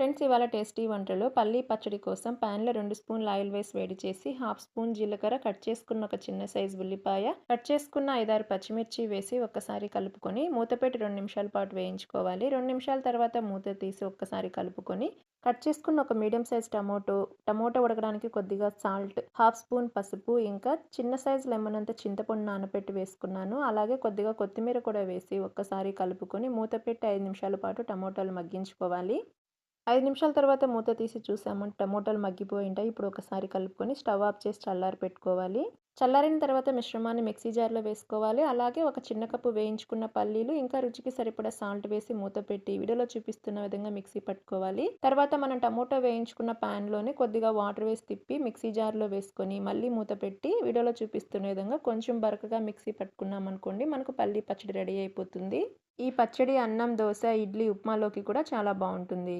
Friends ఇవాళ tasty వంటలు. పల్లీ పచ్చడి కోసం ప్యాన్లో రెండు స్పూన్ల ఆయిల్ వేసి వేడి చేసి హాఫ్ స్పూన్ జీలకర్ర కట్ చేసుకున్న ఒక చిన్న సైజు ఉల్లిపాయ కట్ చేసుకున్న ఐదారు పచ్చిమిర్చి వేసి ఒక్కసారి కలుపుకొని మూతపెట్టి రెండు నిమిషాల పాటు వేయించుకోవాలి. రెండు నిమిషాల తర్వాత మూత తీసి ఒక్కసారి కలుపుకొని కట్ చేసుకున్న ఒక మీడియం సైజ్ టమోటో టమోటో ఉడకడానికి కొద్దిగా సాల్ట్ హాఫ్ స్పూన్ పసుపు ఇంకా చిన్న సైజ్ లెమన్ అంత చింతపండు నానబెట్టి వేసుకున్నాను. అలాగే కొద్దిగా కొత్తిమీర కూడా వేసి ఒక్కసారి కలుపుకొని మూత పెట్టి ఐదు నిమిషాల పాటు టమోటాలు మగ్గించుకోవాలి. ఐదు నిమిషాల తర్వాత మూత తీసి చూసాము టమోటాలు మగ్గిపోయి ఉంటాయి ఇప్పుడు ఒకసారి కలుపుకొని స్టవ్ ఆఫ్ చేసి చల్లారి పెట్టుకోవాలి. చల్లారిన తర్వాత మిశ్రమాన్ని మిక్సీ జార్లో వేసుకోవాలి. అలాగే ఒక చిన్న కప్పు వేయించుకున్న పల్లీలు ఇంకా రుచికి సరిపడా సాల్ట్ వేసి మూత పెట్టి వీడియోలో చూపిస్తున్న విధంగా మిక్సీ పట్టుకోవాలి. తర్వాత మనం టమోటో వేయించుకున్న ప్యాన్లోనే కొద్దిగా వాటర్ వేసి తిప్పి మిక్సీ జార్లో వేసుకొని మళ్ళీ మూత పెట్టి వీడియోలో చూపిస్తున్న విధంగా కొంచెం బరకగా మిక్సీ పట్టుకున్నాం అనుకోండి మనకు పల్లీ పచ్చడి రెడీ అయిపోతుంది. ఈ పచ్చడి అన్నం దోశ ఇడ్లీ ఉప్మాలోకి కూడా చాలా బాగుంటుంది.